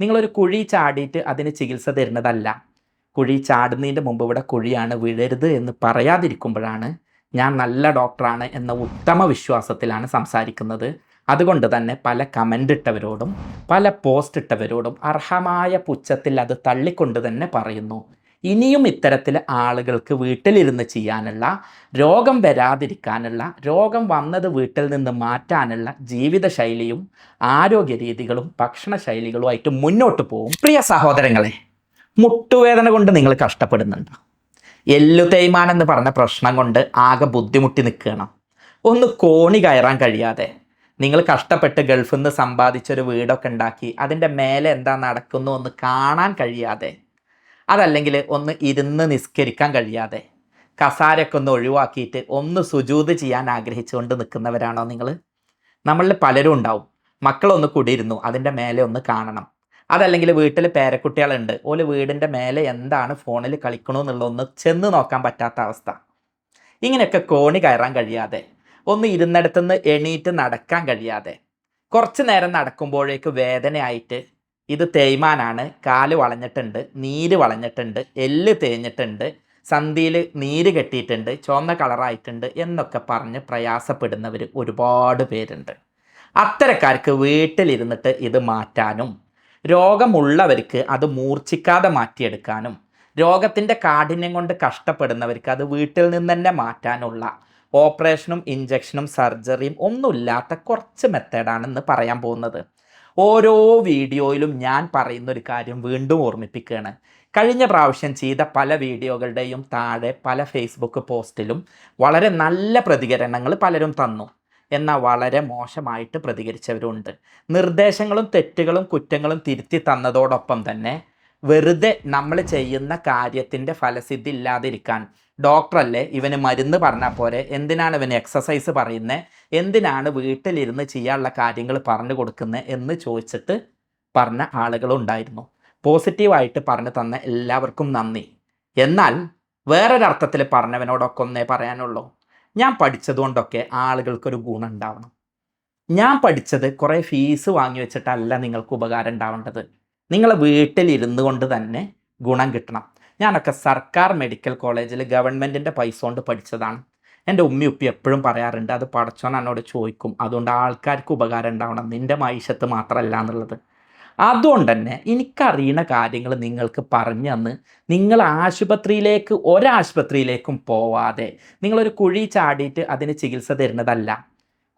നിങ്ങളൊരു കുഴി ചാടിയിട്ട് അതിന് ചികിത്സ തരുന്നതല്ല. കുഴി ചാടുന്നതിന്റെ മുമ്പ് ഇവിടെ കുഴിയാണ് വീഴരുത് എന്ന് പറയാതിരിക്കുമ്പോഴാണ് ഞാൻ നല്ല ഡോക്ടറാണ് എന്ന ഉത്തമ വിശ്വാസത്തിലാണ് സംസാരിക്കുന്നത്. അതുകൊണ്ട് തന്നെ പല കമന്റ് ഇട്ടവരോടും പല പോസ്റ്റ് ഇട്ടവരോടും അർഹമായ പുച്ഛത്തിൽ അത് തള്ളിക്കൊണ്ട് തന്നെ പറയുന്നു. ഇനിയും ഇത്തരത്തിൽ ആളുകൾക്ക് വീട്ടിലിരുന്ന് ചെയ്യാനുള്ള രോഗം വരാതിരിക്കാനുള്ള രോഗം വന്നത് വീട്ടിൽ നിന്ന് മാറ്റാനുള്ള ജീവിതശൈലിയും ആരോഗ്യ രീതികളും ഭക്ഷണ ശൈലികളുമായിട്ട് മുന്നോട്ട് പോകും പ്രിയ സഹോദരങ്ങളെ മുട്ടുവേദന കൊണ്ട് നിങ്ങൾ കഷ്ടപ്പെടുന്നുണ്ട്. എല്ലു തേയ്മാനം എന്ന് പറഞ്ഞ പ്രശ്നം കൊണ്ട് ആകെ ബുദ്ധിമുട്ടി നിൽക്കണം ഒന്ന് കോണി കയറാൻ കഴിയാതെ. നിങ്ങൾ കഷ്ടപ്പെട്ട് ഗൾഫിൽ നിന്ന് സമ്പാദിച്ചൊരു വീടൊക്കെ ഉണ്ടാക്കി അതിന്റെ മേലെ എന്താ നടക്കുന്നു എന്ന് കാണാൻ കഴിയാതെ. അതല്ലെങ്കിൽ ഒന്ന് ഇരുന്ന് നിസ്കരിക്കാൻ കഴിയാതെ കസാരൊക്കെ ഒന്ന് ഒഴിവാക്കിയിട്ട് ഒന്ന് സുജൂത് ചെയ്യാൻ ആഗ്രഹിച്ചുകൊണ്ട് നിൽക്കുന്നവരാണോ നിങ്ങൾ? നമ്മളിൽ പലരും ഉണ്ടാവും. മക്കളൊന്ന് കുടിയിരുന്നു അതിന്റെ മേലെ ഒന്ന് കാണണം. അതല്ലെങ്കിൽ വീട്ടിൽ പേരക്കുട്ടികളുണ്ട് ഓൽ വീടിന്റെ മേലെ എന്താണ് ഫോണിൽ കളിക്കണമെന്നുള്ളതൊന്ന് ചെന്ന് നോക്കാൻ പറ്റാത്ത അവസ്ഥ. ഇങ്ങനെയൊക്കെ കോണി കയറാൻ കഴിയാതെ ഒന്ന് ഇരുന്നിടത്തുനിന്ന് എണീറ്റ് നടക്കാൻ കഴിയാതെ കുറച്ച് നേരം നടക്കുമ്പോഴേക്ക് വേദനയായിട്ട് ഇത് തേയ്മാനാണ്. കാൽ വളഞ്ഞിട്ടുണ്ട് നീര് വളഞ്ഞിട്ടുണ്ട് എല്ല് തേഞ്ഞിട്ടുണ്ട് സന്ധിയിൽ നീര് കെട്ടിയിട്ടുണ്ട് ചുവന്ന കളറായിട്ടുണ്ട് എന്നൊക്കെ പറഞ്ഞ് പ്രയാസപ്പെടുന്നവർ ഒരുപാട് പേരുണ്ട്. അത്തരക്കാർക്ക് വീട്ടിലിരുന്നിട്ട് ഇത് മാറ്റാനും രോഗമുള്ളവർക്ക് അത് മൂർച്ഛിക്കാതെ മാറ്റിയെടുക്കാനും രോഗത്തിന്റെ കാഠിന്യം കൊണ്ട് കഷ്ടപ്പെടുന്നവർക്ക് അത് വീട്ടിൽ നിന്ന് തന്നെ മാറ്റാനുള്ള ഓപ്പറേഷനും ഇഞ്ചക്ഷനും സർജറിയും ഒന്നുമില്ലാത്ത കുറച്ച് മെത്തേഡാണെന്ന് പറയാൻ പോകുന്നത്. ഓരോ വീഡിയോയിലും ഞാൻ പറയുന്ന ഒരു കാര്യം വീണ്ടും ഓർമ്മിപ്പിക്കുകയാണ്. കഴിഞ്ഞ പ്രാവശ്യം ചെയ്ത പല വീഡിയോകളുടെയും താഴെ പല ഫേസ്ബുക്ക് പോസ്റ്റിലും വളരെ നല്ല പ്രതികരണങ്ങൾ പലരും തന്നു. എന്നാൽ വളരെ മോശമായിട്ട് പ്രതികരിച്ചവരുണ്ട്. നിർദ്ദേശങ്ങളും തെറ്റുകളും കുറ്റങ്ങളും തിരുത്തി തന്നതോടൊപ്പം തന്നെ വെറുതെ നമ്മൾ ചെയ്യുന്ന കാര്യത്തിന്റെ ഫലസിദ്ധി ഇല്ലാതിരിക്കാൻ ഡോക്ടറല്ലേ? ഇവന് മരുന്ന് പറഞ്ഞാൽ പോരെ. എന്തിനാണ് ഇവന് എക്സസൈസ് പറയുന്നത് എന്തിനാണ് വീട്ടിലിരുന്ന് ചെയ്യാനുള്ള കാര്യങ്ങൾ പറഞ്ഞു കൊടുക്കുന്നത് എന്ന് ചോദിച്ചിട്ട് പറഞ്ഞ ആളുകളുണ്ടായിരുന്നു പോസിറ്റീവായിട്ട് പറഞ്ഞു തന്ന എല്ലാവർക്കും നന്ദി. എന്നാൽ വേറൊരർത്ഥത്തിൽ പറഞ്ഞവനോടൊക്കെ ഒന്നേ പറയാനുള്ളൂ. ഞാൻ പഠിച്ചതുകൊണ്ടൊക്കെ ആളുകൾക്കൊരു ഗുണം ഉണ്ടാവണം ഞാൻ പഠിച്ചത് കുറേ ഫീസ് വാങ്ങി വെച്ചിട്ടല്ല നിങ്ങൾക്ക് ഉപകാരം ഉണ്ടാവേണ്ടത്. നിങ്ങളെ വീട്ടിലിരുന്നു കൊണ്ട് തന്നെ ഗുണം കിട്ടണം. ഞാനൊക്കെ സർക്കാർ മെഡിക്കൽ കോളേജിൽ ഗവൺമെന്റിന്റെ പൈസ കൊണ്ട് പഠിച്ചതാണ്. എന്റെ ഉമ്മി ഉപ്പി എപ്പോഴും പറയാറുണ്ട് അത് പടച്ചോൻ എന്നോട് ചോദിക്കും. അതുകൊണ്ട് ആൾക്കാർക്ക് ഉപകാരം ഉണ്ടാവണം. നിന്റെ മൈശത്ത് മാത്രമല്ല എന്നുള്ളത്. അതുകൊണ്ട് തന്നെ എനിക്കറിയുന്ന കാര്യങ്ങൾ നിങ്ങൾക്ക് പറഞ്ഞു തന്ന് നിങ്ങൾ ആശുപത്രിയിലേക്ക് ഒരാശുപത്രിയിലേക്കും പോവാതെ നിങ്ങളൊരു കുഴി ചാടിയിട്ട് അതിന് ചികിത്സ തരുന്നതല്ല.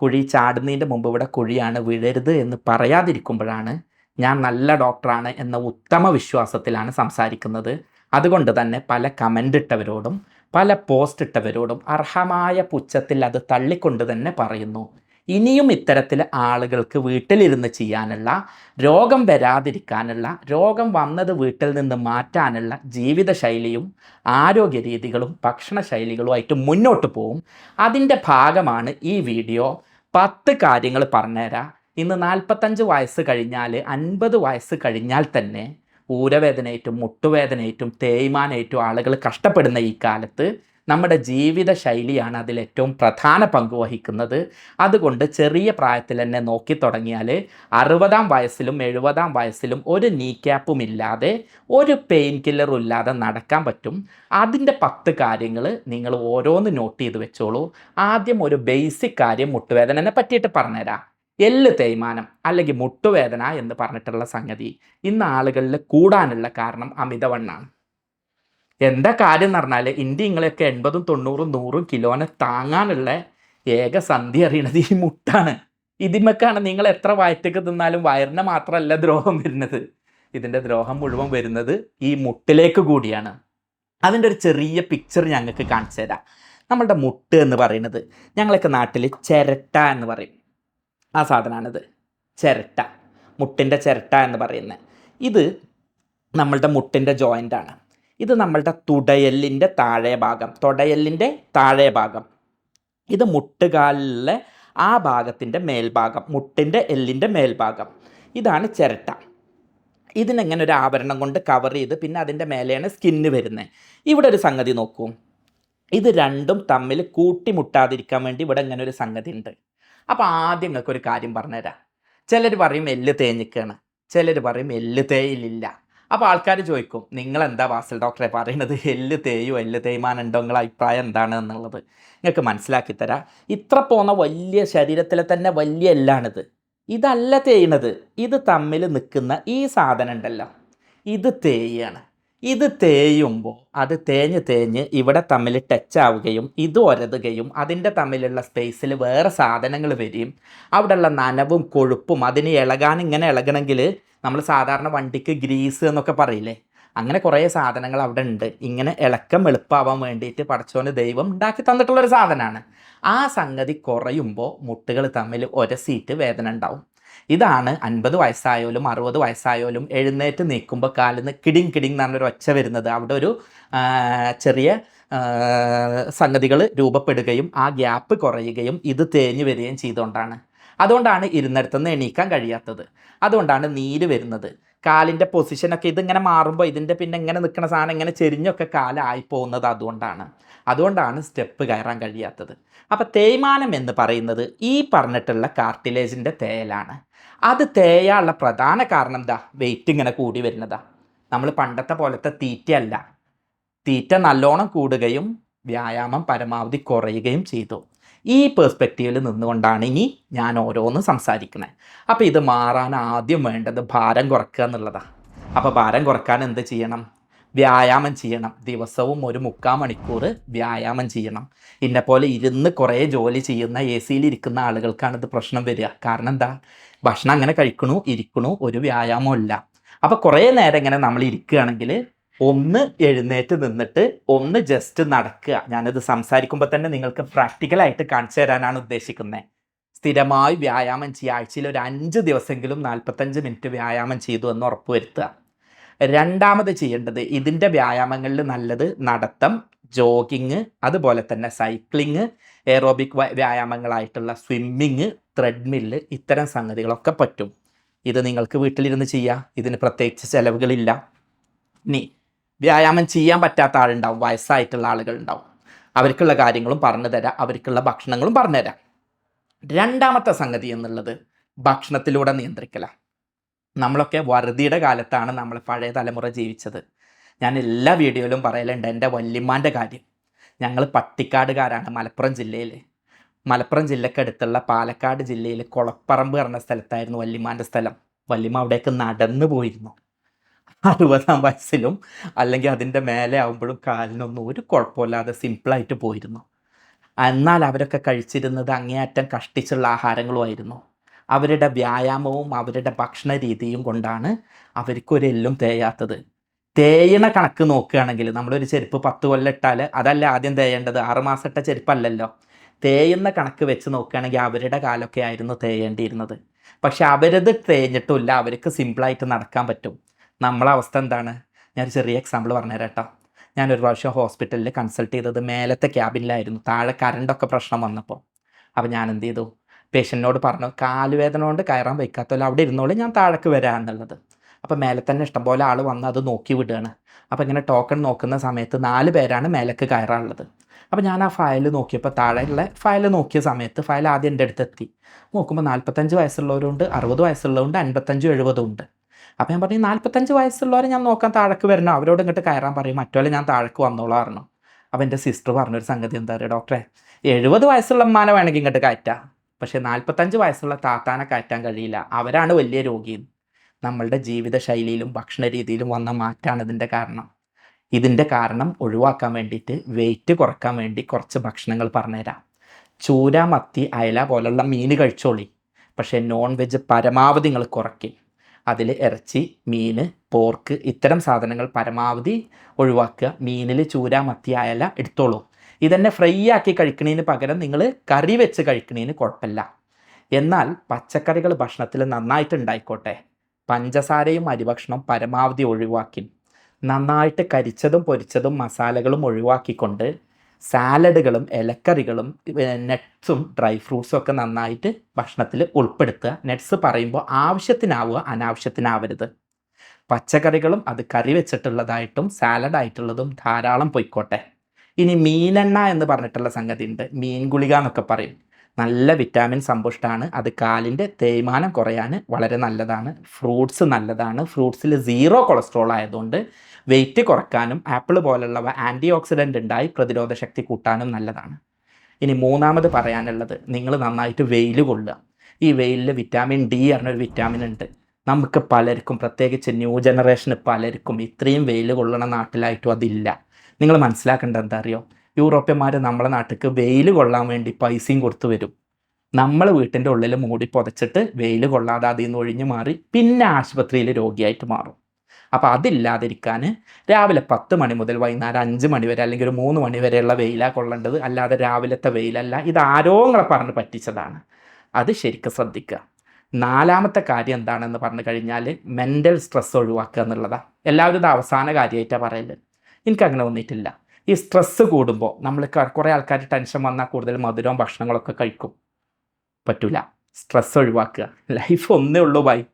കുഴി ചാടുന്നതിന്റെ മുമ്പ് ഇവിടെ കുഴിയാണ് വിഴരുത് എന്ന് പറയാതിരിക്കുമ്പോഴാണ് ഞാൻ നല്ല ഡോക്ടറാണ് എന്ന ഉത്തമ വിശ്വാസത്തിലാണ് സംസാരിക്കുന്നത്. അതുകൊണ്ട് തന്നെ പല കമന്റ് ഇട്ടവരോടും പല പോസ്റ്റ് ഇട്ടവരോടും അർഹമായ പുച്ഛത്തിൽ അത് തള്ളിക്കൊണ്ട് തന്നെ പറയുന്നു. ഇനിയും ഇത്തരത്തിൽ ആളുകൾക്ക് വീട്ടിലിരുന്ന് ചെയ്യാനുള്ള രോഗം വരാതിരിക്കാനുള്ള രോഗം വന്നത് വീട്ടിൽ നിന്ന് മാറ്റാനുള്ള ജീവിതശൈലിയും ആരോഗ്യ രീതികളും ഭക്ഷണശൈലികളുമായിട്ട് മുന്നോട്ട് പോവും. അതിന്റെ ഭാഗമാണ് ഈ വീഡിയോ. പത്ത് കാര്യങ്ങൾ പറഞ്ഞുതരാം. ഇന്ന് നാൽപ്പത്തഞ്ച് വയസ്സ് കഴിഞ്ഞാൽ അൻപത് വയസ്സ് കഴിഞ്ഞാൽ തന്നെ ഊരവേദനയേറ്റും മുട്ടുവേദനയേറ്റും തേയ്മാനേറ്റും ആളുകൾ കഷ്ടപ്പെടുന്ന ഈ കാലത്ത് നമ്മുടെ ജീവിത ശൈലിയാണ് അതിൽ ഏറ്റവും പ്രധാന പങ്ക് വഹിക്കുന്നത്. അതുകൊണ്ട് ചെറിയ പ്രായത്തിൽ തന്നെ നോക്കി തുടങ്ങിയാൽ അറുപതാം വയസ്സിലും എഴുപതാം വയസ്സിലും ഒരു നീ ക്യാപ്പും ഇല്ലാതെ ഒരു പെയിൻ കില്ലറും ഇല്ലാതെ നടക്കാൻ പറ്റും. അതിന്റെ പത്ത് കാര്യങ്ങൾ നിങ്ങൾ ഓരോന്ന് നോട്ട് ചെയ്ത് വെച്ചോളൂ. ആദ്യം ഒരു ബേസിക് കാര്യം മുട്ടുവേദനനെ പറ്റിയിട്ട് പറഞ്ഞുതരാം. എല്ല് തേയ്മാനം അല്ലെങ്കിൽ മുട്ടുവേദന എന്ന് പറഞ്ഞിട്ടുള്ള സംഗതി ഇന്ന് ആളുകളിൽ കൂടാനുള്ള കാരണം അമിതവണ്ണാണ്. എന്താ കാര്യം എന്ന് പറഞ്ഞാൽ ഇന്ത്യ ഇങ്ങളെയൊക്കെ എൺപതും തൊണ്ണൂറും നൂറും കിലോനെ താങ്ങാനുള്ള ഏക സന്ധി അറിയണത് ഈ മുട്ടാണ്. ഇതിമക്കാണ് നിങ്ങൾ എത്ര വയറ്റൊക്കെ തിന്നാലും വയറിന് മാത്രമല്ല ദ്രോഹം വരുന്നത്. ഇതിന്റെ ദ്രോഹം മുഴുവൻ വരുന്നത് ഈ മുട്ടിലേക്ക് കൂടിയാണ്. അതിന്റെ ഒരു ചെറിയ പിക്ചർ ഞങ്ങൾക്ക് കാണിച്ചു തരാം. നമ്മളുടെ മുട്ട് എന്ന് പറയുന്നത് ഞങ്ങളൊക്കെ നാട്ടിൽ ചിരട്ട എന്ന് പറയും. ആ സാധനമാണിത് ചിരട്ട. മുട്ടിന്റെ ചിരട്ട എന്ന് പറയുന്നത്. ഇത് നമ്മളുടെ മുട്ടിന്റെ ജോയിന്റാണ് ഇത് നമ്മളുടെ തുടയല്ലിന്റെ താഴെ ഭാഗം. തുടയല്ലിന്റെ താഴെ ഭാഗം. ഇത് മുട്ടുകാലിലെ ആ ഭാഗത്തിന്റെ മേൽഭാഗം. മുട്ടിന്റെ എല്ലിന്റെ മേൽഭാഗം. ഇതാണ് ചിരട്ട. ഇതിനെങ്ങനെ ഒരു ആവരണം കൊണ്ട് കവർ ചെയ്ത് പിന്നെ അതിന്റെ മേലെയാണ് സ്കിന്ന് വരുന്നത്. ഇവിടെ ഒരു സംഗതി നോക്കൂ. ഇത് രണ്ടും തമ്മിൽ കൂട്ടിമുട്ടാതിരിക്കാൻ വേണ്ടി ഇവിടെ ഇങ്ങനെ ഒരു സംഗതി ഉണ്ട്. അപ്പോൾ ആദ്യം നിങ്ങൾക്ക് ഒരു കാര്യം പറഞ്ഞുതരാം ചിലർ പറയും എല്ല് തേഞ്ഞിക്കാണ്. ചിലർ പറയും എല്ല് തേയിലില്ല. അപ്പോൾ ആൾക്കാർ ചോദിക്കും നിങ്ങൾ എന്താ വാസൽ ഡോക്ടറെ പറയുന്നത് എല്ല് തേയോ? എല്ല് തേയ്മാനുണ്ടോ? നിങ്ങളെ അഭിപ്രായം എന്താണ്? എന്നുള്ളത്. നിങ്ങൾക്ക് മനസ്സിലാക്കി തരാം. ഇത്ര പോന്ന വലിയ ശരീരത്തിലെ തന്നെ വലിയ എല്ലാണിത്. ഇതല്ല തേയണത്. ഇത് തമ്മിൽ നിൽക്കുന്ന ഈ സാധനം ഉണ്ടല്ലോ ഇത് തേയാണ്. ഇത് തേയുമ്പോൾ അത് തേഞ്ഞ് തേഞ്ഞ് ഇവിടെ തമ്മിൽ ടച്ച് ആവുകയും ഇത് ഒരതുകയും അതിന്റെ തമ്മിലുള്ള സ്പേസിൽ വേറെ സാധനങ്ങൾ വരികയും അവിടെയുള്ള നനവും കൊഴുപ്പും അതിന് ഇളകാൻ ഇങ്ങനെ ഇളകണമെങ്കിൽ നമ്മൾ സാധാരണ വണ്ടിക്ക് ഗ്രീസ് എന്നൊക്കെ പറയില്ലേ? അങ്ങനെ കുറേ സാധനങ്ങൾ അവിടെ ഉണ്ട്. ഇങ്ങനെ ഇളക്കം എളുപ്പമാവാൻ വേണ്ടിയിട്ട് പടച്ചോന് ദൈവം ഉണ്ടാക്കി തന്നിട്ടുള്ളൊരു സാധനമാണ്. ആ സംഗതി കുറയുമ്പോൾ മുട്ടുകൾ തമ്മിൽ ഒരസീറ്റ് വേദന ഉണ്ടാവും. ഇതാണ് അൻപത് വയസ്സായാലും അറുപത് വയസ്സായാലും എഴുന്നേറ്റ് നിൽക്കുമ്പോൾ കാലിന്ന് കിടിങ് കിടിങ് എന്ന് പറഞ്ഞൊരു ഒച്ച വരുന്നത്. അവിടെ ഒരു ചെറിയ സംഗതികൾ രൂപപ്പെടുകയും ആ ഗ്യാപ്പ് കുറയുകയും ഇത് തേഞ്ഞു വരികയും ചെയ്തുകൊണ്ടാണ്. അതുകൊണ്ടാണ് ഇരുന്നിടത്തുനിന്ന് എണീക്കാൻ കഴിയാത്തത്. അതുകൊണ്ടാണ് നീര് വരുന്നത്. കാലിന്റെ പൊസിഷനൊക്കെ ഇതിങ്ങനെ മാറുമ്പോൾ ഇതിന്റെ പിന്നെ ഇങ്ങനെ നിൽക്കുന്ന സാധനം ഇങ്ങനെ ചെരിഞ്ഞൊക്കെ കാലായി പോകുന്നത് അതുകൊണ്ടാണ്. അതുകൊണ്ടാണ് സ്റ്റെപ്പ് കയറാൻ കഴിയാത്തത്. അപ്പോൾ തേയ്മാനം എന്ന് പറയുന്നത് ഈ പറഞ്ഞിട്ടുള്ള കാർട്ടിലേജിന്റെ തേയലാണ് അത് തേയാനുള്ള പ്രധാന കാരണം എന്താ? വെയിറ്റ് ഇങ്ങനെ കൂടി വരുന്നതാ. നമ്മൾ പണ്ടത്തെ പോലത്തെ തീറ്റയല്ല. തീറ്റ നല്ലോണം കൂടുകയും വ്യായാമം പരമാവധി കുറയുകയും ചെയ്തു. ഈ പേഴ്സ്പെക്റ്റീവിൽ നിന്നുകൊണ്ടാണ് ഇനി ഞാൻ ഓരോന്ന് സംസാരിക്കുന്നത്. അപ്പോൾ ഇത് മാറാൻ ആദ്യം വേണ്ടത് ഭാരം കുറക്കുക എന്നുള്ളതാണ് അപ്പോൾ ഭാരം കുറയ്ക്കാൻ എന്ത് ചെയ്യണം? വ്യായാമം ചെയ്യണം. ദിവസവും ഒരു മുക്കാൽ മണിക്കൂർ വ്യായാമം ചെയ്യണം. ഇന്നെപ്പോലെ പോലെ ഇരുന്ന് കുറേ ജോലി ചെയ്യുന്ന എ സിയിലിരിക്കുന്ന ആളുകൾക്കാണ് ഇത് പ്രശ്നം വരിക. കാരണം എന്താ? ഭക്ഷണം അങ്ങനെ കഴിക്കണു ഇരിക്കണു ഒരു വ്യായാമമില്ല അപ്പോൾ കുറേ നേരം ഇങ്ങനെ നമ്മൾ ഇരിക്കുകയാണെങ്കിൽ ഒന്ന് എഴുന്നേറ്റ് നിന്നിട്ട് ഒന്ന് ജസ്റ്റ് നടക്കുക. ഞാനിത് സംസാരിക്കുമ്പോൾ തന്നെ നിങ്ങൾക്ക് പ്രാക്ടിക്കലായിട്ട് കാണിച്ചു തരാനാണ് ഉദ്ദേശിക്കുന്നത് സ്ഥിരമായി വ്യായാമം ചെയ്യുക. ആഴ്ചയിൽ ഒരു അഞ്ച് ദിവസമെങ്കിലും നാൽപ്പത്തഞ്ച് മിനിറ്റ് വ്യായാമം ചെയ്തു എന്ന് ഉറപ്പുവരുത്തുക. രണ്ടാമത് ചെയ്യേണ്ടത് ഇതിന്റെ വ്യായാമങ്ങളിൽ നല്ലത് നടത്തം ജോഗിങ് അതുപോലെ തന്നെ സൈക്ലിങ് എറോബിക് വ്യായാമങ്ങളായിട്ടുള്ള സ്വിമ്മിങ് ത്രെഡ്മില്ല് ഇത്തരം സംഗതികളൊക്കെ പറ്റും. ഇത് നിങ്ങൾക്ക് വീട്ടിലിരുന്ന് ചെയ്യാം. ഇതിന് പ്രത്യേകിച്ച് ചിലവുകളില്ല. ഇനി വ്യായാമം ചെയ്യാൻ പറ്റാത്ത ആളുണ്ടാവും. വയസ്സായിട്ടുള്ള ആളുകൾ ഉണ്ടാവും അവർക്കുള്ള കാര്യങ്ങളും പറഞ്ഞു തരാം. അവർക്കുള്ള ഭക്ഷണങ്ങളും പറഞ്ഞു തരാം. രണ്ടാമത്തെ സംഗതി എന്നുള്ളത് ഭക്ഷണത്തിലൂടെ നിയന്ത്രിക്കലാണ്. നമ്മളൊക്കെ വറുതിയുടെ കാലത്താണ് നമ്മൾ പഴയ തലമുറ ജീവിച്ചത്. ഞാൻ എല്ലാ വീഡിയോയിലും പറയലുണ്ട് എന്റെ വല്യമ്മാന്റെ കാര്യം. ഞങ്ങൾ പട്ടിക്കാടുകാരാണ് മലപ്പുറം ജില്ലയിൽ. മലപ്പുറം ജില്ലക്കടുത്തുള്ള പാലക്കാട് ജില്ലയിൽ കുളപ്പറമ്പ് പറഞ്ഞ സ്ഥലത്തായിരുന്നു വല്യമ്മാന്റെ സ്ഥലം. വല്യമ്മ അവിടേക്ക് നടന്നു പോയിരുന്നു. അറുപതാം വയസ്സിലും അല്ലെങ്കിൽ അതിന്റെ മേലെ ആകുമ്പോഴും കാലിനൊന്നും ഒരു കുഴപ്പമില്ലാതെ സിമ്പിളായിട്ട് പോയിരുന്നു. എന്നാൽ അവരൊക്കെ കഴിച്ചിരുന്നത് അങ്ങേയറ്റം കഷ്ടിച്ചുള്ള ആഹാരങ്ങളുമായിരുന്നു. അവരുടെ വ്യായാമവും അവരുടെ ഭക്ഷണ രീതിയും കൊണ്ടാണ് അവർക്കൊരെല്ലും തേയാത്തത്. തേയണ കണക്ക് നോക്കുകയാണെങ്കിൽ നമ്മളൊരു ചെരുപ്പ് പത്ത് കൊല്ലം ഇട്ടാൽ അതല്ല ആദ്യം തേയേണ്ടത്. ആറുമാസം ഇട്ട ചെരുപ്പല്ലല്ലോ. തേയുന്ന കണക്ക് വെച്ച് നോക്കുകയാണെങ്കിൽ അവരുടെ കാലമൊക്കെ ആയിരുന്നു തേയേണ്ടിയിരുന്നത്. പക്ഷെ അവരത് തേഞ്ഞിട്ടില്ല അവർക്ക് സിമ്പിളായിട്ട് നടക്കാൻ പറ്റും. നമ്മളെ അവസ്ഥ എന്താണ്? ഞാനൊരു ചെറിയ എക്സാമ്പിൾ പറഞ്ഞുതരാം കേട്ടോ. ഞാനൊരു പ്രാവശ്യം ഹോസ്പിറ്റലിൽ കൺസൾട്ട് ചെയ്തത് മേലത്തെ ക്യാബിനിലായിരുന്നു. താഴെ കറണ്ടൊക്കെ പ്രശ്നം വന്നപ്പോൾ. അപ്പോൾ ഞാൻ എന്ത് ചെയ്തു? പേഷ്യന്റിനോട് പറഞ്ഞു കാലുവേദന കൊണ്ട് കയറാൻ വയ്ക്കാത്തല്ലോ അവിടെ ഇരുന്നോളൂ ഞാൻ താഴേക്ക് വരാം എന്നുള്ളത്. അപ്പോൾ മേലെ തന്നെ ഇഷ്ടംപോലെ ആൾ വന്ന് അത് നോക്കി വിടുകയാണ് അപ്പോൾ ഇങ്ങനെ ടോക്കൺ നോക്കുന്ന സമയത്ത് നാല് പേരാണ് മേലേക്ക് കയറാനുള്ളത്. അപ്പോൾ ഞാൻ ആ ഫയൽ നോക്കിയപ്പോൾ താഴെയുള്ള ഫയൽ നോക്കിയ സമയത്ത് ഫയൽ ആദ്യം എന്റെ അടുത്ത് എത്തി. നോക്കുമ്പോൾ നാൽപ്പത്തഞ്ച് വയസ്സുള്ളവരുണ്ട് അറുപത് വയസ്സുള്ളവരുണ്ട് അൻപത്തഞ്ചും എഴുപതും ഉണ്ട് അപ്പോൾ ഞാൻ പറഞ്ഞു നാൽപ്പത്തഞ്ച് വയസ്സുള്ളവരെ ഞാൻ നോക്കാൻ താഴേക്ക് വരണം? അവരോട് ഇങ്ങോട്ട് കയറാൻ പറയും. മറ്റോലെ ഞാൻ താഴേക്ക് വന്നോളാം പറഞ്ഞു. അപ്പോൾ എന്റെ സിസ്റ്റർ പറഞ്ഞൊരു സംഗതി എന്താ പറയുക ഡോക്ടറെ എഴുപത് വയസ്സുള്ള അമ്മാനെ വേണമെങ്കിൽ ഇങ്ങോട്ട് കയറ്റാം. പക്ഷേ നാൽപ്പത്തഞ്ച് വയസ്സുള്ള താത്താനെ കയറ്റാൻ കഴിയില്ല. അവരാണ് വലിയ രോഗി നമ്മളുടെ ജീവിത ശൈലിയിലും ഭക്ഷണ രീതിയിലും വന്ന മാറ്റമാണ് ഇതിന്റെ കാരണം. ഇതിന്റെ കാരണം ഒഴിവാക്കാൻ വേണ്ടിയിട്ട് വെയിറ്റ് കുറയ്ക്കാൻ വേണ്ടി കുറച്ച് ഭക്ഷണങ്ങൾ പറഞ്ഞുതരാം. ചൂര മത്തി അയല പോലുള്ള മീൻ കഴിച്ചോളി. പക്ഷേ നോൺ വെജ് പരമാവധി നിങ്ങൾ കുറയ്ക്കും. അതിൽ ഇറച്ചി മീൻ പോർക്ക് ഇത്തരം സാധനങ്ങൾ പരമാവധി ഒഴിവാക്കുക. മീനിൽ ചൂര മത്തി അയല എടുത്തോളൂ. ഇതന്നെ ഫ്രൈ ആക്കി കഴിക്കണതിന് പകരം നിങ്ങൾ കറി വെച്ച് കഴിക്കണതിന് കുഴപ്പമില്ല. എന്നാൽ പച്ചക്കറികൾ ഭക്ഷണത്തിൽ നന്നായിട്ട് ഉണ്ടായിക്കോട്ടെ. പഞ്ചസാരയും അരിഭക്ഷണം പരമാവധി ഒഴിവാക്കി. നന്നായിട്ട് കരിച്ചതും പൊരിച്ചതും മസാലകളും ഒഴിവാക്കിക്കൊണ്ട് സാലഡുകളും ഇലക്കറികളും നട്ട്സും ഡ്രൈ ഫ്രൂട്ട്സും ഒക്കെ നന്നായിട്ട് ഭക്ഷണത്തിൽ ഉൾപ്പെടുത്തുക. നട്ട്സ് പറയുമ്പോൾ ആവശ്യത്തിനാവുക അനാവശ്യത്തിനാവരുത്. പച്ചക്കറികളും അത് കറി വെച്ചിട്ടുള്ളതായിട്ടും സാലഡായിട്ടുള്ളതും ധാരാളം പൊയ്ക്കോട്ടെ. ഇനി മീനെണ്ണ എന്ന് പറഞ്ഞിട്ടുള്ള സംഗതി ഉണ്ട് മീൻ ഗുളിക എന്നൊക്കെ പറയും. നല്ല വിറ്റാമിൻ സമ്പുഷ്ടമാണ് അത് കാലിന്റെ തേയ്മാനം കുറയാൻ വളരെ നല്ലതാണ്. ഫ്രൂട്ട്സ് നല്ലതാണ്. ഫ്രൂട്ട്സിൽ സീറോ കൊളസ്ട്രോൾ ആയതുകൊണ്ട് വെയിറ്റ് കുറക്കാനും ആപ്പിൾ പോലുള്ളവ ആന്റി ഓക്സിഡന്റ് ഉണ്ടായി പ്രതിരോധ ശക്തി കൂട്ടാനും നല്ലതാണ്. ഇനി മൂന്നാമത് പറയാനുള്ളത് നിങ്ങൾ നന്നായിട്ട് വെയിൽ കൊള്ളുക. ഈ വെയിലിൽ വിറ്റാമിൻ ഡി പറഞ്ഞൊരു വിറ്റാമിൻ ഉണ്ട്. നമുക്ക് പലർക്കും പ്രത്യേകിച്ച് ന്യൂ ജനറേഷന് പലർക്കും ഇത്രയും വെയിൽ കൊള്ളണ നാട്ടിലായിട്ടും അതില്ല. നിങ്ങൾ മനസ്സിലാക്കേണ്ടത് എന്താ അറിയോ? യൂറോപ്യന്മാർ നമ്മളെ നാട്ടിലേക്ക് വെയിൽ കൊള്ളാൻ വേണ്ടി പൈസയും കൊടുത്തു വരും. നമ്മൾ വീട്ടിന്റെ ഉള്ളിൽ മൂടി പുതച്ചിട്ട് വെയിൽ കൊള്ളാതെ അതിൽ നിന്ന് ഒഴിഞ്ഞു മാറി പിന്നെ ആശുപത്രിയിൽ രോഗിയായിട്ട് മാറും. അപ്പോൾ അതില്ലാതിരിക്കാൻ രാവിലെ പത്ത് മണി മുതൽ വൈകുന്നേരം അഞ്ച് മണി വരെ അല്ലെങ്കിൽ ഒരു മൂന്ന് മണി വരെയുള്ള വെയിലാണ് കൊള്ളേണ്ടത്. അല്ലാതെ രാവിലത്തെ വെയിലല്ല. ഇത് ആരോങ്ങളെ പറഞ്ഞ് പറ്റിച്ചതാണ്. അത് ശരിക്കും ശ്രദ്ധിക്കുക. നാലാമത്തെ കാര്യം എന്താണെന്ന് പറഞ്ഞു കഴിഞ്ഞാൽ മെന്റൽ സ്ട്രെസ് ഒഴിവാക്കുക എന്നുള്ളതാണ് എല്ലാവരും ഇത് അവസാന കാര്യമായിട്ടാണ് പറയൽ. എനിക്കങ്ങനെ തോന്നിയിട്ടില്ല. ഈ സ്ട്രെസ്സ് കൂടുമ്പോൾ നമ്മൾ കുറേ ആൾക്കാർ ടെൻഷൻ വന്നാൽ കൂടുതൽ മധുരവും ഭക്ഷണങ്ങളൊക്കെ കഴിക്കും. പറ്റൂല. സ്ട്രെസ് ഒഴിവാക്കുക. ലൈഫ് ഒന്നേ ഉള്ളൂ ബൈ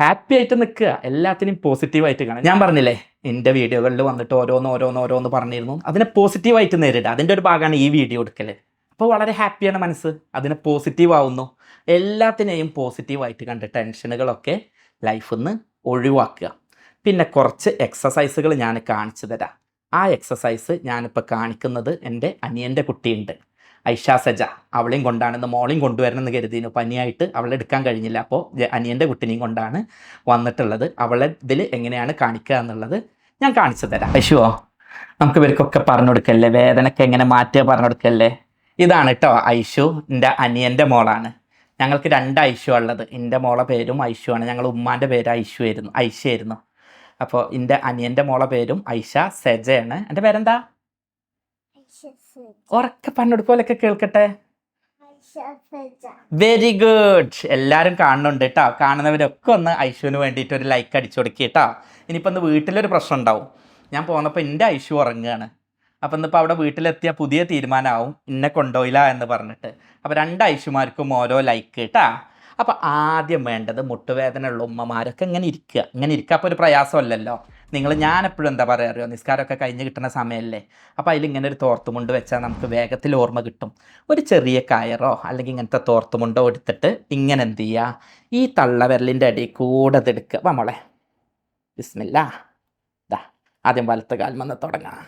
ഹാപ്പി ആയിട്ട് നിൽക്കുക. എല്ലാത്തിനും പോസിറ്റീവായിട്ട് കാണാം ഞാൻ പറഞ്ഞില്ലേ എന്റെ വീഡിയോകളിൽ വന്നിട്ട് ഓരോന്ന് ഓരോന്ന് ഓരോന്ന് പറഞ്ഞിരുന്നു. അതിനെ പോസിറ്റീവായിട്ട് നേരിടുക അതിന്റെ ഒരു ഭാഗമാണ് ഈ വീഡിയോ എടുക്കൽ അപ്പോൾ വളരെ ഹാപ്പിയാണ് മനസ്സ്. അതിനെ പോസിറ്റീവ് ആവുന്നു. എല്ലാത്തിനെയും പോസിറ്റീവായിട്ട് കണ്ട് ടെൻഷനുകളൊക്കെ ലൈഫിൽ നിന്ന് ഒഴിവാക്കുക. പിന്നെ കുറച്ച് എക്സസൈസുകൾ ഞാൻ കാണിച്ചു തരാം. ആ എക്സസൈസ് ഞാനിപ്പോൾ കാണിക്കുന്നത് എന്റെ അനിയന്റെ കുട്ടിയുണ്ട്. ഐഷ സജ. അവളെയും കൊണ്ടാണ് ഇന്ന് മോളെയും കൊണ്ടുവരണമെന്ന് കരുതിയിരുന്നു. പനിയായിട്ട് അവളെ എടുക്കാൻ കഴിഞ്ഞില്ല. അപ്പോൾ അനിയന്റെ കുട്ടിനെയും കൊണ്ടാണ് വന്നിട്ടുള്ളത്. അവളെ ഇതിൽ എങ്ങനെയാണ് കാണിക്കുക എന്നുള്ളത് ഞാൻ കാണിച്ചു തരാം. ഐശുവോ നമുക്ക് ഇവർക്കൊക്കെ പറഞ്ഞു കൊടുക്കല്ലേ? വേദനയ്ക്ക് എങ്ങനെ മാറ്റുക പറഞ്ഞു കൊടുക്കല്ലേ? ഇതാണ് കേട്ടോ ഐഷു എന്റെ അനിയന്റെ മോളാണ്. ഞങ്ങൾക്ക് രണ്ട് ഐഷു ഉള്ളത്. എന്റെ മോളെ പേരും ഐഷു ആണ് ഞങ്ങൾ ഉമ്മാന്റെ പേര് ഐഷു ആയിരുന്നു ഐഷയായിരുന്നു അപ്പോൾ എന്റെ അനിയന്റെ മോളെ പേരും ഐഷ സെജയാണ്. എന്റെ പേരെന്താ? ഉറക്കെ പണ്ടെടുപ്പോലൊക്കെ കേൾക്കട്ടെ. വെരി ഗുഡ് എല്ലാവരും കാണുന്നുണ്ട് കേട്ടോ കാണുന്നവരൊക്കെ ഒന്ന് ഐഷുവിന് വേണ്ടിയിട്ട് ഒരു ലൈക്ക് അടിച്ചു കൊടുക്കുക കേട്ടോ ഇനിയിപ്പോൾ ഒന്ന് വീട്ടിലൊരു പ്രശ്നം ഉണ്ടാവും. ഞാൻ പോന്നപ്പോൾ എന്റെ ഐഷു ഉറങ്ങുകയാണ് അപ്പം ഇന്നിപ്പോൾ അവിടെ വീട്ടിലെത്തിയ പുതിയ തീരുമാനമാവും എന്നെ കൊണ്ടുപോയില്ല എന്ന് പറഞ്ഞിട്ട്. അപ്പോൾ രണ്ട് ഐഷുമാർക്കും ഓരോ ലൈക്ക് കേട്ടാ അപ്പോൾ ആദ്യം വേണ്ടത് മുട്ടുവേദന ഉള്ള ഉമ്മമാരൊക്കെ ഇങ്ങനെ ഇരിക്കുക. ഇങ്ങനെ ഇരിക്കുക അപ്പോൾ ഒരു പ്രയാസമല്ലല്ലോ. നിങ്ങൾ ഞാൻ എപ്പോഴും എന്താ പറയുക അറിയോ? നിസ്കാരമൊക്കെ കഴിഞ്ഞ് കിട്ടുന്ന സമയമല്ലേ? അപ്പോൾ അതിൽ ഇങ്ങനെ ഒരു തോർത്തുമുണ്ട് വെച്ചാൽ നമുക്ക് വേഗത്തിൽ ഓർമ്മ കിട്ടും. ഒരു ചെറിയ കയറോ അല്ലെങ്കിൽ ഇങ്ങനത്തെ തോർത്തുമുണ്ടോ എടുത്തിട്ട് ഇങ്ങനെ എന്ത് ചെയ്യുക? ഈ തള്ളവിരലിന്റെ അടി കൂടെ അതെടുക്കുക നമ്മളെ മോളെ. ബിസ്മില്ല. ദാ ആദ്യം വലത്ത് കാൽമെന്ന് തുടങ്ങാം.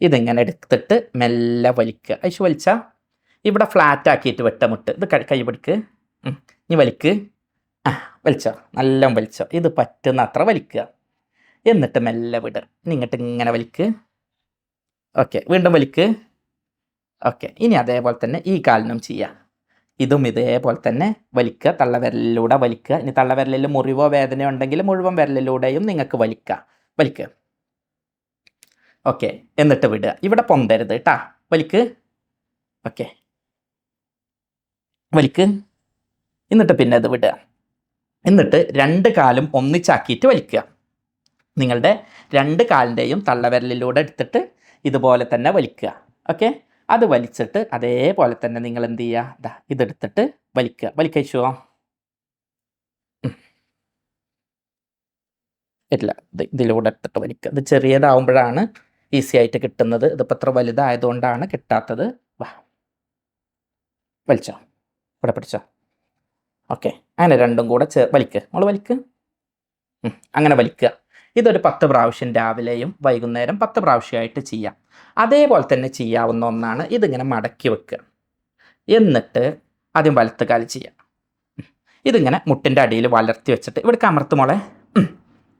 ഇതിങ്ങനെ എടുത്തിട്ട് മെല്ലെ വലിക്കുക. അയച്ചു വലിച്ചാൽ ഇവിടെ ഫ്ലാറ്റ് ആക്കിയിട്ട് വെട്ടമുട്ട് ഇത് കൈ പിടിക്ക്. ഇനി വലിക്ക്. ആ വലിച്ചോ. നല്ല വലിച്ചോ. ഇത് പറ്റുന്ന അത്ര വലിക്കുക. എന്നിട്ട് മെല്ലെ വിട്. ഇനി ഇങ്ങോട്ട് ഇങ്ങനെ വലിക്ക്. ഓക്കെ വീണ്ടും വലിക്ക്. ഓക്കെ ഇനി അതേപോലെ തന്നെ ഈ കാലിനും ചെയ്യാം. ഇതും ഇതേപോലെ തന്നെ വലിക്കുക. തള്ളവിരലിലൂടെ വലിക്കുക. ഇനി തള്ളവിരലിൽ മുറിവോ വേദനയോ ഉണ്ടെങ്കിൽ മുഴുവൻ വിരലിലൂടെയും നിങ്ങൾക്ക് വലിക്കുക വലിക്കുക ഓക്കെ എന്നിട്ട് വിടുക. ഇവിടെ പൊന്തരുത് കേട്ടാ വലിക്ക്. ഓക്കെ. വലിക്ക്. എന്നിട്ട് പിന്നെ അത് വിടുക. എന്നിട്ട് രണ്ട് കാലും ഒന്നിച്ചാക്കിയിട്ട് വലിക്കുക. നിങ്ങളുടെ രണ്ട് കാലിന്റെയും തള്ളവിരലിലൂടെ എടുത്തിട്ട് ഇതുപോലെ തന്നെ വലിക്കുക. ഓക്കെ? അത് വലിച്ചിട്ട് അതേപോലെ തന്നെ നിങ്ങൾ എന്ത് ചെയ്യുക? ഇതാ ഇതെടുത്തിട്ട് വലിക്കുക. വലിക്കഴിച്ചോ ഇല്ല ഇത് ഇതിലൂടെ എടുത്തിട്ട് വലിക്കുക. ഇത് ചെറിയതാവുമ്പോഴാണ് ഈസി ആയിട്ട് കിട്ടുന്നത്. ഇതിപ്പോൾ അത്ര വലുതായതുകൊണ്ടാണ് കിട്ടാത്തത്. വാ. വലിച്ചോ. ഇവിടെ പിടിച്ചോ. ഓക്കെ. അങ്ങനെ രണ്ടും കൂടെ ചേർ വലിക്ക്. നമ്മൾ വലിക്ക്. അങ്ങനെ വലിക്കുക. ഇതൊരു പത്ത് പ്രാവശ്യം രാവിലെയും വൈകുന്നേരം പത്ത് പ്രാവശ്യമായിട്ട് ചെയ്യാം. അതേപോലെ തന്നെ ചെയ്യാവുന്ന ഒന്നാണ് ഇതിങ്ങനെ മടക്കി വെക്കുക. എന്നിട്ട് ആദ്യം വലത്ത് കാലി ചെയ്യാം. ഇതിങ്ങനെ മുട്ടിന്റെ അടിയിൽ വളർത്തി വെച്ചിട്ട് ഇവിടേക്ക് അമർത്ത് മോളെ.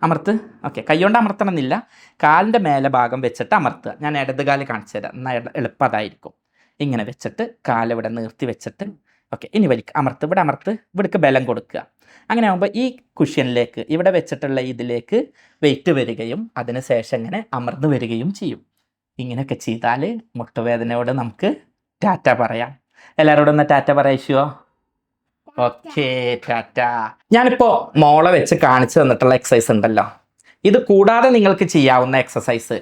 അമർത്ത്. ഓക്കെ. കൈകൊണ്ട് അമർത്തണമെന്നില്ല. കാലിന്റെ മേലെ ഭാഗം വെച്ചിട്ട് അമർത്തുക. ഞാൻ ഇടത് കാൽ കാണിച്ചു തരാം. എന്നാൽ എള- എളുപ്പം അതായിരിക്കും. ഇങ്ങനെ വെച്ചിട്ട് കാലിവിടെ നിർത്തി വെച്ചിട്ട് ഓക്കെ ഇനി വലിക്ക് അമർത്ത് ഇവിടെ അമർത്ത് ഇവിടേക്ക് ബലം കൊടുക്കുക. അങ്ങനെ ആകുമ്പോൾ ഈ കുഷ്യനിലേക്ക് ഇവിടെ വെച്ചിട്ടുള്ള ഇതിലേക്ക് വെയിറ്റ് വരികയും അതിന് ശേഷം ഇങ്ങനെ അമർന്ന് വരികയും ചെയ്യും. ഇങ്ങനെയൊക്കെ ചെയ്താൽ മുട്ടുവേദനയോട് നമുക്ക് ടാറ്റ പറയാം. എല്ലാവരോടും ഒന്ന് ടാറ്റ പറയിച്ചുവോ ഓക്കെ ടാറ്റ. ഞാനിപ്പോൾ മോളെ വെച്ച് കാണിച്ചു തന്നിട്ടുള്ള എക്സസൈസ് ഉണ്ടല്ലോ. ഇത് കൂടാതെ നിങ്ങൾക്ക് ചെയ്യാവുന്ന എക്സസൈസ്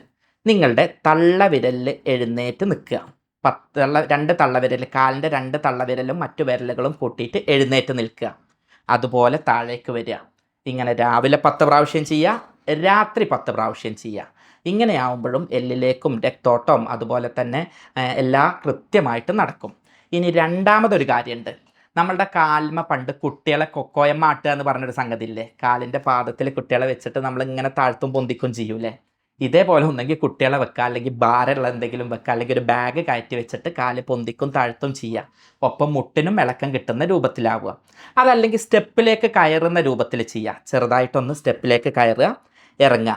നിങ്ങളുടെ തള്ള തള്ളവിരലിൽ എഴുന്നേറ്റ് നിൽക്കുക. പത്തുള്ള രണ്ട് തള്ളവിരൽ കാലിന്റെ രണ്ട് തള്ളവിരലും മറ്റു വിരലുകളും കൂട്ടിയിട്ട് എഴുന്നേറ്റ് നിൽക്കുക. അതുപോലെ താഴേക്ക് വരിക. ഇങ്ങനെ രാവിലെ പത്ത് പ്രാവശ്യം ചെയ്യുക രാത്രി പത്ത് പ്രാവശ്യം ചെയ്യുക. ഇങ്ങനെയാവുമ്പോഴും എല്ലിലേക്കും രക്തോട്ടം അതുപോലെ തന്നെ എല്ലാ കൃത്യമായിട്ട് നടക്കും. ഇനി രണ്ടാമതൊരു കാര്യമുണ്ട്. നമ്മളുടെ കാൽമ പണ്ട് കുട്ടികളെ കൊക്കോയമ്മ ആട്ടുക എന്ന് പറഞ്ഞൊരു സംഗതി ഇല്ലേ കാലിന്റെ പാദത്തിൽ കുട്ടികളെ വെച്ചിട്ട് നമ്മൾ ഇങ്ങനെ താഴ്ത്തും പൊന്തിക്കും ചെയ്യൂലേ? ഇതേപോലെ ഒന്നെങ്കിൽ കുട്ടികളെ വെക്കുക അല്ലെങ്കിൽ ഭാരമുള്ള എന്തെങ്കിലും വെക്കുക അല്ലെങ്കിൽ ഒരു ബാഗ് കയറ്റി വെച്ചിട്ട് കാൽ പൊന്തിക്കും താഴ്ത്തും ചെയ്യുക ഒപ്പം മുട്ടിനും ഇളക്കം കിട്ടുന്ന രൂപത്തിലാവുക. അതല്ലെങ്കിൽ സ്റ്റെപ്പിലേക്ക് കയറുന്ന രൂപത്തിൽ ചെയ്യുക ചെറുതായിട്ടൊന്ന് സ്റ്റെപ്പിലേക്ക് കയറുക ഇറങ്ങുക.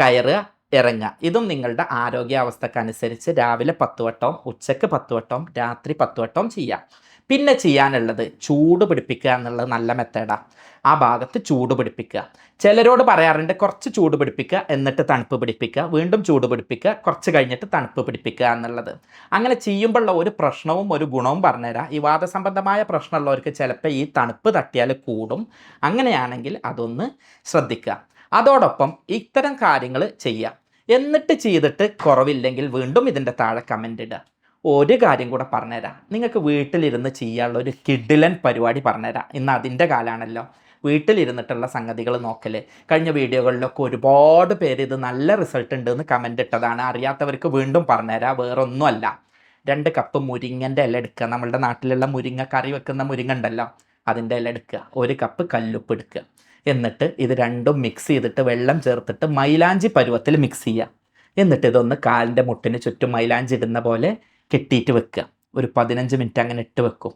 കയറുക ഇറങ്ങുക. ഇതും നിങ്ങളുടെ ആരോഗ്യാവസ്ഥക്കനുസരിച്ച് രാവിലെ പത്ത് വട്ടവും ഉച്ചയ്ക്ക് പത്ത് വട്ടവും രാത്രി പത്ത് വട്ടവും ചെയ്യാം പിന്നെ ചെയ്യാനുള്ളത് ചൂട് പിടിപ്പിക്കുക എന്നുള്ളത് നല്ല മെത്തേഡാണ് ആ. ഭാഗത്ത് ചൂട് പിടിപ്പിക്കുക. ചിലരോട് പറയാറുണ്ട് കുറച്ച് ചൂട് പിടിപ്പിക്കുക എന്നിട്ട് തണുപ്പ് പിടിപ്പിക്കുക വീണ്ടും ചൂട് പിടിപ്പിക്കുക കുറച്ച് കഴിഞ്ഞിട്ട് തണുപ്പ് പിടിപ്പിക്കുക എന്നുള്ളത്. അങ്ങനെ ചെയ്യുമ്പോഴുള്ള ഒരു പ്രശ്നവും ഒരു ഗുണവും പറഞ്ഞുതരാം. ഈ വാദസംബന്ധമായ പ്രശ്നമുള്ളവർക്ക് ചിലപ്പോൾ ഈ തണുപ്പ് തട്ടിയാൽ കൂടും. അങ്ങനെയാണെങ്കിൽ അതൊന്ന് ശ്രദ്ധിക്കുക. അതോടൊപ്പം ഇത്തരം കാര്യങ്ങൾ ചെയ്യാം എന്നിട്ട് ചെയ്തിട്ട് കുറവില്ലെങ്കിൽ വീണ്ടും ഇതിന്റെ താഴെ കമന്റ് ഇടുക. ഒരു കാര്യം കൂടെ പറഞ്ഞുതരാം. നിങ്ങൾക്ക് വീട്ടിലിരുന്ന് ചെയ്യാനുള്ള ഒരു കിഡിലൻ പരിപാടി പറഞ്ഞുതരാം. ഇന്ന് അതിന്റെ കാലാണല്ലോ. വീട്ടിലിരുന്നിട്ടുള്ള സംഗതികൾ നോക്കൽ കഴിഞ്ഞ വീഡിയോകളിലൊക്കെ ഒരുപാട് പേര് ഇത് നല്ല റിസൾട്ട് ഉണ്ട് എന്ന് കമന്റ് ഇട്ടതാണ്. അറിയാത്തവർക്ക് വീണ്ടും പറഞ്ഞുതരാം. വേറൊന്നുമല്ല. രണ്ട് കപ്പ് മുരിങ്ങന്റെ ഇല എടുക്കുക. നമ്മളുടെ നാട്ടിലുള്ള മുരിങ്ങ കറി വെക്കുന്ന മുരിങ്ങ ഉണ്ടല്ലോ. അതിന്റെ ഇല എടുക്കുക. ഒരു കപ്പ് കല്ലുപ്പ് എടുക്കുക. എന്നിട്ട് ഇത് രണ്ടും മിക്സ് ചെയ്തിട്ട് വെള്ളം ചേർത്തിട്ട് മൈലാഞ്ചി പരുവത്തിൽ മിക്സ് ചെയ്യുക എന്നിട്ട് ഇതൊന്ന് കാലിന്റെ മുട്ടിന് ചുറ്റും മൈലാഞ്ചി ഇടുന്ന പോലെ കെട്ടിയിട്ട് വെക്കുക. ഒരു പതിനഞ്ച് മിനിറ്റ് അങ്ങനെ ഇട്ട് വെക്കും.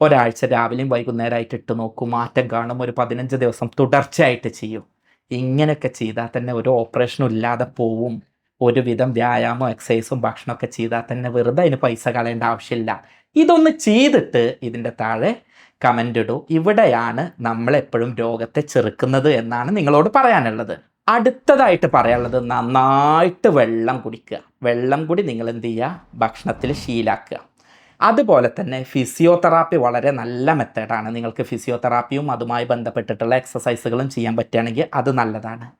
ഒരാഴ്ച രാവിലെയും വൈകുന്നേരമായിട്ട് ഇട്ട് നോക്കും. മാറ്റം കാണും. ഒരു പതിനഞ്ച് ദിവസം തുടർച്ചയായിട്ട് ചെയ്യും. ഇങ്ങനെയൊക്കെ ചെയ്താൽ തന്നെ ഒരു ഓപ്പറേഷനും ഇല്ലാതെ പോവും. ഒരുവിധം വ്യായാമം എക്സസൈസും ഭക്ഷണമൊക്കെ ചെയ്താൽ തന്നെ വെറുതെ അതിന് പൈസ കളയേണ്ട ആവശ്യമില്ല. ഇതൊന്ന് ചെയ്തിട്ട് ഇതിന്റെ താഴെ കമന്റ് ഇടൂ. ഇവിടെയാണ് നമ്മളെപ്പോഴും രോഗത്തെ ചെറുക്കുന്നത് എന്നാണ് നിങ്ങളോട് പറയാനുള്ളത്. അടുത്തതായിട്ട് പറയാനുള്ളത് നന്നായിട്ട് വെള്ളം കുടിക്കുക. വെള്ളം കൂടി നിങ്ങൾ എന്ത് ചെയ്യുക? ഭക്ഷണത്തിൽ ശീലാക്കുക. അതുപോലെ തന്നെ ഫിസിയോതെറാപ്പി വളരെ നല്ല മെത്തേഡാണ് നിങ്ങൾക്ക് ഫിസിയോതെറാപ്പിയും അതുമായി ബന്ധപ്പെട്ടിട്ടുള്ള എക്സസൈസുകളും ചെയ്യാൻ പറ്റുകയാണെങ്കിൽ അത് നല്ലതാണ്.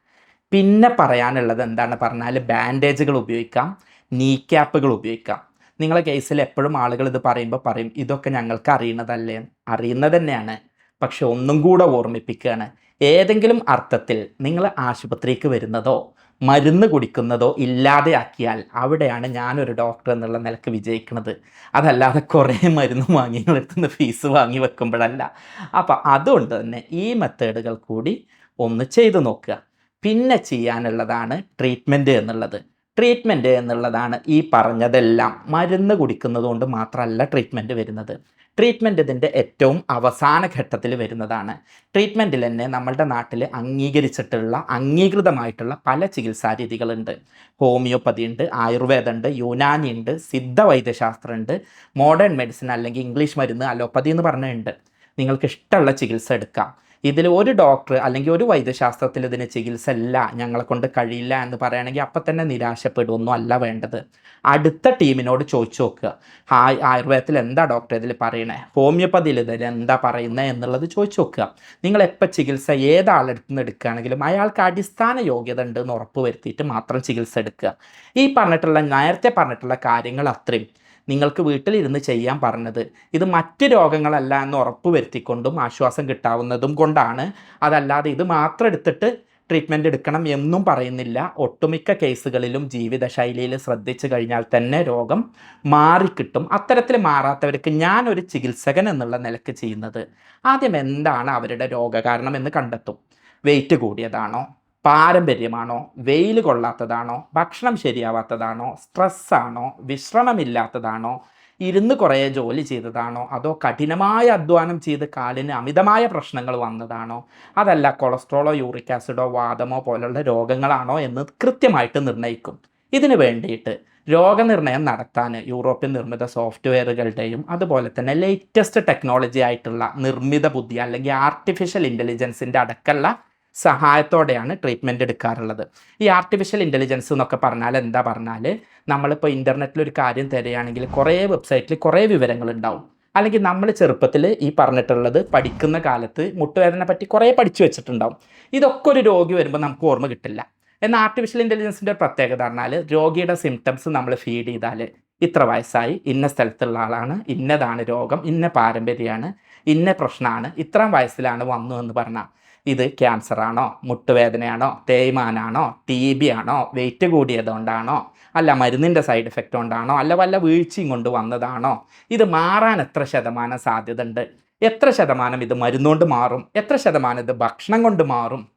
പിന്നെ പറയാനുള്ളത് എന്താണ് പറഞ്ഞാൽ ബാൻഡേജുകൾ ഉപയോഗിക്കാം. നീ ക്യാപ്പുകൾ ഉപയോഗിക്കാം. നിങ്ങളെ കേസിൽ എപ്പോഴും ആളുകൾ ഇത് പറയുമ്പോൾ പറയും ഇതൊക്കെ ഞങ്ങൾക്ക് അറിയുന്നതല്ലേ? അറിയുന്നത് തന്നെയാണ്. പക്ഷെ ഒന്നും കൂടെ ഓർമ്മിപ്പിക്കുകയാണ് ഏതെങ്കിലും അർത്ഥത്തിൽ നിങ്ങൾ ആശുപത്രിക്ക് വരുന്നതോ മരുന്ന് കുടിക്കുന്നതോ ഇല്ലാതെയാക്കിയാൽ അവിടെയാണ് ഞാനൊരു ഡോക്ടർ എന്നുള്ള നിലയ്ക്ക് വിജയിക്കുന്നത്. അതല്ലാതെ കുറേ മരുന്ന് വാങ്ങി നിങ്ങളെടുത്തുനിന്ന് ഫീസ് വാങ്ങി വെക്കുമ്പോഴല്ല. അപ്പം അതുകൊണ്ട് തന്നെ ഈ മെത്തേഡുകൾ കൂടി ഒന്ന് ചെയ്തു നോക്കുക. പിന്നെ ചെയ്യാനുള്ളതാണ് ട്രീറ്റ്മെന്റ് എന്നുള്ളത്. ട്രീറ്റ്മെന്റ് എന്നുള്ളതാണ് ഈ പറഞ്ഞതെല്ലാം. മരുന്ന് കുടിക്കുന്നത് കൊണ്ട് മാത്രമല്ല ട്രീറ്റ്മെന്റ് വരുന്നത്. ട്രീറ്റ്മെന്റ് ഇതിന്റെ ഏറ്റവും അവസാന ഘട്ടത്തിൽ വരുന്നതാണ്. ട്രീറ്റ്മെന്റിൽ തന്നെ നമ്മളുടെ നാട്ടിൽ അംഗീകരിച്ചിട്ടുള്ള അംഗീകൃതമായിട്ടുള്ള പല ചികിത്സാ രീതികളുണ്ട്. ഹോമിയോപ്പതി ഉണ്ട് ആയുർവേദം ഉണ്ട് യുനാനി ഉണ്ട് സിദ്ധ വൈദ്യശാസ്ത്രം ഉണ്ട് മോഡേൺ മെഡിസിൻ അല്ലെങ്കിൽ ഇംഗ്ലീഷ് മരുന്ന് അലോപ്പതി എന്ന് പറഞ്ഞുണ്ട്. നിങ്ങൾക്ക് ഇഷ്ടമുള്ള ചികിത്സ എടുക്കാം. ഇതിൽ ഒരു ഡോക്ടർ അല്ലെങ്കിൽ ഒരു വൈദ്യശാസ്ത്രത്തിൽ ഇതിന് ചികിത്സ ഇല്ല ഞങ്ങളെ കൊണ്ട് കഴിയില്ല എന്ന് പറയുകയാണെങ്കിൽ അപ്പം തന്നെ നിരാശപ്പെടുമൊന്നും അല്ല വേണ്ടത്. അടുത്ത ടീമിനോട് ചോദിച്ചു നോക്കുക. ഹായ് ആയുർവേദത്തിൽ എന്താ ഡോക്ടർ ഇതിൽ പറയണേ? ഹോമിയോപ്പതിയിൽ ഇതിൽ എന്താ പറയുന്നത് എന്നുള്ളത് ചോദിച്ചു നോക്കുക. നിങ്ങൾ എപ്പോൾ ചികിത്സ ഏതാളെടുത്ത് നിന്ന് എടുക്കുകയാണെങ്കിലും അയാൾക്ക് അടിസ്ഥാന യോഗ്യത ഉണ്ട് എന്ന് ഉറപ്പ് വരുത്തിയിട്ട് മാത്രം ചികിത്സ എടുക്കുക. ഈ പറഞ്ഞിട്ടുള്ള നേരത്തെ പറഞ്ഞിട്ടുള്ള കാര്യങ്ങൾ അത്രയും. നിങ്ങൾക്ക് വീട്ടിലിരുന്ന് ചെയ്യാൻ പറഞ്ഞത്. ഇത് മറ്റ് രോഗങ്ങളല്ല എന്ന് ഉറപ്പ് വരുത്തിക്കൊണ്ടും ആശ്വാസം കിട്ടാവുന്നതും കൊണ്ടാണ്. അതല്ലാതെ ഇത് മാത്രം എടുത്തിട്ട് ട്രീറ്റ്മെന്റ് എടുക്കണം എന്നും പറയുന്നില്ല. ഒട്ടുമിക്ക കേസുകളിലും ജീവിതശൈലിയിൽ ശ്രദ്ധിച്ചു കഴിഞ്ഞാൽ തന്നെ രോഗം മാറിക്കിട്ടും. അത്തരത്തിൽ മാറാത്തവർക്ക് ഞാനൊരു ചികിത്സകൻ എന്നുള്ള നിലയ്ക്ക് ചെയ്യുന്നത്. ആദ്യം എന്താണ് അവരുടെ രോഗകാരണം എന്ന് കണ്ടെത്തും. വെയിറ്റ് കൂടിയതാണോ? പാരമ്പര്യമാണോ? വെയിൽ കൊള്ളാത്തതാണോ? ഭക്ഷണം ശരിയാവാത്തതാണോ? സ്ട്രെസ്സാണോ? വിശ്രമമില്ലാത്തതാണോ? ഇരുന്ന് കുറേ ജോലി ചെയ്തതാണോ? അതോ കഠിനമായ അധ്വാനം ചെയ്ത് കാലിന് അമിതമായ പ്രശ്നങ്ങൾ വന്നതാണോ? അതല്ല കൊളസ്ട്രോളോ യൂറിക് ആസിഡോ വാദമോ പോലുള്ള രോഗങ്ങളാണോ എന്ന് കൃത്യമായിട്ട് നിർണയിക്കും. ഇതിനു വേണ്ടിയിട്ട് രോഗനിർണയം നടത്താൻ യൂറോപ്യൻ നിർമ്മിത സോഫ്റ്റ്വെയറുകളുടെയും അതുപോലെ തന്നെ ലേറ്റസ്റ്റ് ടെക്നോളജി ആയിട്ടുള്ള നിർമ്മിത ബുദ്ധി അല്ലെങ്കിൽ ആർട്ടിഫിഷ്യൽ ഇന്റലിജൻസിന്റെ അടക്കമുള്ള സഹായത്തോടെയാണ് ട്രീറ്റ്മെന്റ് എടുക്കാറുള്ളത്. ഈ ആർട്ടിഫിഷ്യൽ ഇന്റലിജൻസ് എന്നൊക്കെ പറഞ്ഞാൽ എന്താ പറഞ്ഞാൽ നമ്മളിപ്പോൾ ഇന്റർനെറ്റിൽ ഒരു കാര്യം തരികയാണെങ്കിൽ കുറേ വെബ്സൈറ്റിൽ കുറേ വിവരങ്ങൾ ഉണ്ടാവും അല്ലെങ്കിൽ നമ്മൾ ചെറുപ്പത്തിൽ ഈ പറഞ്ഞിട്ടുള്ളത് പഠിക്കുന്ന കാലത്ത് മുട്ടുവേദന പറ്റി കുറേ പഠിച്ചു വെച്ചിട്ടുണ്ടാവും. ഇതൊക്കെ ഒരു രോഗി വരുമ്പോൾ നമുക്ക് ഓർമ്മ കിട്ടില്ല. എന്നാൽ ആർട്ടിഫിഷ്യൽ ഇന്റലിജൻസിന്റെ ഒരു പ്രത്യേകത പറഞ്ഞാൽ രോഗിയുടെ സിംറ്റംസ് നമ്മൾ ഫീഡ് ചെയ്താൽ ഇത്ര വയസ്സായി ഇന്ന സ്ഥലത്തുള്ള ആളാണ് ഇന്നതാണ് രോഗം ഇന്ന പാരമ്പര്യമാണ് ഇന്ന പ്രശ്നമാണ് ഇത്രയും വയസ്സിലാണ് വന്നു എന്ന് പറഞ്ഞാൽ ഇത് ക്യാൻസർ ആണോ? മുട്ടുവേദനയാണോ? തേയ്മാനാണോ? ടി ബി ആണോ വെയിറ്റ് കൂടിയതുകൊണ്ടാണോ? അല്ല മരുന്നിന്റെ സൈഡ് എഫക്റ്റ് കൊണ്ടാണോ? അല്ല വല്ല വീഴ്ചയും കൊണ്ട് വന്നതാണോ? ഇത് മാറാൻ എത്ര ശതമാനം സാധ്യത ഉണ്ട് എത്ര ശതമാനം ഇത് മരുന്നുകൊണ്ട് മാറും? എത്ര ശതമാനം ഇത് ഭക്ഷണം കൊണ്ട് മാറും?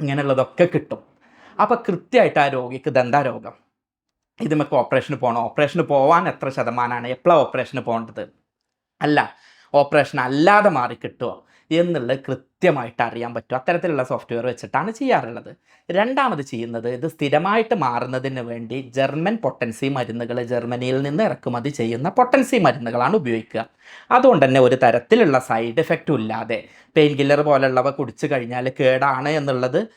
ഇങ്ങനെയുള്ളതൊക്കെ കിട്ടും. അപ്പോൾ കൃത്യമായിട്ട് ആ രോഗിക്ക് ദന്താ രോഗം? ഇത് നമുക്ക് ഓപ്പറേഷന് പോകണം. ഓപ്പറേഷന് പോകാൻ എത്ര ശതമാനമാണ് എപ്പോഴാണ് ഓപ്പറേഷന് പോകേണ്ടത്? അല്ല ഓപ്പറേഷൻ അല്ലാതെ മാറി കിട്ടുമോ എന്നുള്ളത് കൃത്യമായിട്ട് അറിയാൻ പറ്റും. അത്തരത്തിലുള്ള സോഫ്റ്റ്വെയർ വെച്ചിട്ടാണ് ചെയ്യാറുള്ളത്. രണ്ടാമത് ചെയ്യുന്നത് ഇത് സ്ഥിരമായിട്ട് മാറുന്നതിന് വേണ്ടി ജർമ്മൻ പൊട്ടൻസി മരുന്നുകൾ ജർമ്മനിയിൽ നിന്ന് ഇറക്കുമതി ചെയ്യുന്ന പൊട്ടൻസി മരുന്നുകളാണ് ഉപയോഗിക്കുക. അതുകൊണ്ട് തന്നെ ഒരു തരത്തിലുള്ള സൈഡ് എഫക്റ്റും ഇല്ലാതെ പെയിൻ കില്ലർ പോലുള്ളവ കുടിച്ചു കഴിഞ്ഞാൽ കേടാണ് എന്നുള്ളത്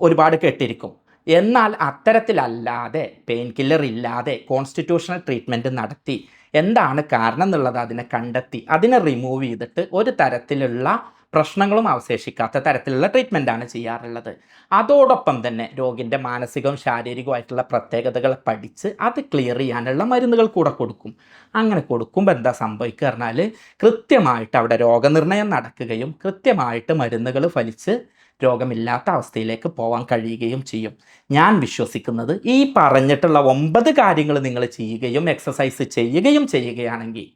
ഒരുപാട് കേട്ടിരിക്കും. എന്നാൽ അത്തരത്തിലല്ലാതെ പെയിൻ കില്ലർ ഇല്ലാതെ കോൺസ്റ്റിറ്റ്യൂഷണൽ ട്രീറ്റ്മെന്റ് നടത്തി എന്താണ് കാരണം എന്നുള്ളത് അതിനെ കണ്ടെത്തി അതിനെ റിമൂവ് ചെയ്തിട്ട് ഒരു തരത്തിലുള്ള പ്രശ്നങ്ങളും അവശേഷിക്കാത്ത തരത്തിലുള്ള ട്രീറ്റ്മെന്റാണ് ചെയ്യാറുള്ളത്. അതോടൊപ്പം തന്നെ രോഗിന്റെ മാനസികവും ശാരീരികവുമായിട്ടുള്ള പ്രത്യേകതകൾ പഠിച്ച് അത് ക്ലിയർ ചെയ്യാനുള്ള മരുന്നുകൾ കൂടെ കൊടുക്കും. അങ്ങനെ കൊടുക്കുമ്പോൾ എന്താ സംഭവിക്കുക പറഞ്ഞാൽ കൃത്യമായിട്ട് അവിടെ രോഗനിർണയം നടക്കുകയും കൃത്യമായിട്ട് മരുന്നുകൾ ഫലിച്ച് രോഗമില്ലാത്ത അവസ്ഥയിലേക്ക് പോകാൻ കഴിയുകയും ചെയ്യും. ഞാൻ വിശ്വസിക്കുന്നത് ഈ പറഞ്ഞിട്ടുള്ള ഒമ്പത് കാര്യങ്ങൾ നിങ്ങൾ ചെയ്യുകയും എക്സസൈസ് ചെയ്യുകയും ചെയ്യുകയാണെങ്കിൽ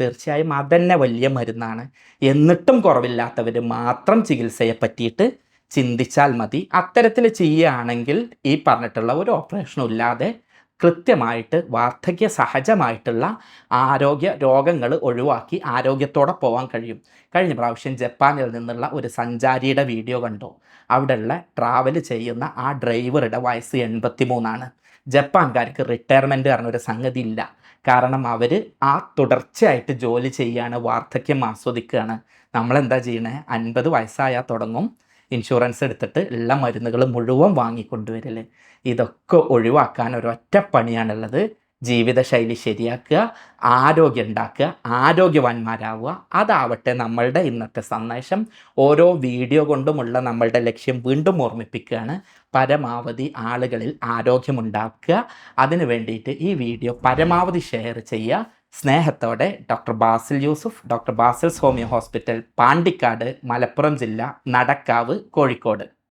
തീർച്ചയായും അതന്നെ വലിയ മരുന്നാണ്. എന്നിട്ടും കുറവില്ലാത്തവർ മാത്രം ചികിത്സയെ പറ്റിയിട്ട് ചിന്തിച്ചാൽ മതി. അത്തരത്തിൽ ചെയ്യുകയാണെങ്കിൽ ഈ പറഞ്ഞിട്ടുള്ള ഒരു ഓപ്പറേഷനും ഇല്ലാതെ കൃത്യമായിട്ട് വാർദ്ധക്യ സഹജമായിട്ടുള്ള ആരോഗ്യ രോഗങ്ങൾ ഒഴിവാക്കി ആരോഗ്യത്തോടെ പോകാൻ കഴിയും. കഴിഞ്ഞ പ്രാവശ്യം ജപ്പാനിൽ നിന്നുള്ള ഒരു സഞ്ചാരിയുടെ വീഡിയോ കണ്ടു. അവിടെയുള്ള ട്രാവൽ ചെയ്യുന്ന ആ ഡ്രൈവറുടെ വയസ്സ് എൺപത്തി മൂന്നാണ് ജപ്പാൻകാർക്ക് റിട്ടയർമെന്റ് പറഞ്ഞൊരു സംഗതി ഇല്ല കാരണം അവർ ആ തുടർച്ചയായിട്ട് ജോലി ചെയ്യാണ് വാർദ്ധക്യം ആസ്വദിക്കുകയാണ്. നമ്മളെന്താ ചെയ്യണേ? അൻപത് വയസ്സായാൽ തുടങ്ങും. ഇൻഷുറൻസ് എടുത്തിട്ട് എല്ലാ മരുന്നുകൾ മുഴുവൻ വാങ്ങിക്കൊണ്ടുവരൽ ഇതൊക്കെ ഒഴിവാക്കാൻ ഒരൊറ്റ പണിയാണുള്ളത്. ജീവിതശൈലി ശരിയാക്കുക ആരോഗ്യം ഉണ്ടാക്കുക ആരോഗ്യവാന്മാരാവുക. അതാവട്ടെ നമ്മളുടെ ഇന്നത്തെ സന്ദേശം. ഓരോ വീഡിയോ കൊണ്ടുമുള്ള നമ്മളുടെ ലക്ഷ്യം വീണ്ടും ഓർമ്മിപ്പിക്കുകയാണ്. പരമാവധി ആളുകളിൽ ആരോഗ്യമുണ്ടാക്കുക. അതിനു വേണ്ടിയിട്ട് ഈ വീഡിയോ പരമാവധി ഷെയർ ചെയ്യുക. സ്നേഹത്തോടെ doctor Basil Yusuf doctor Basil homeo hospital Pandikkad Malappuram ജില്ല നടക്കാവ് കോഴിക്കോട്.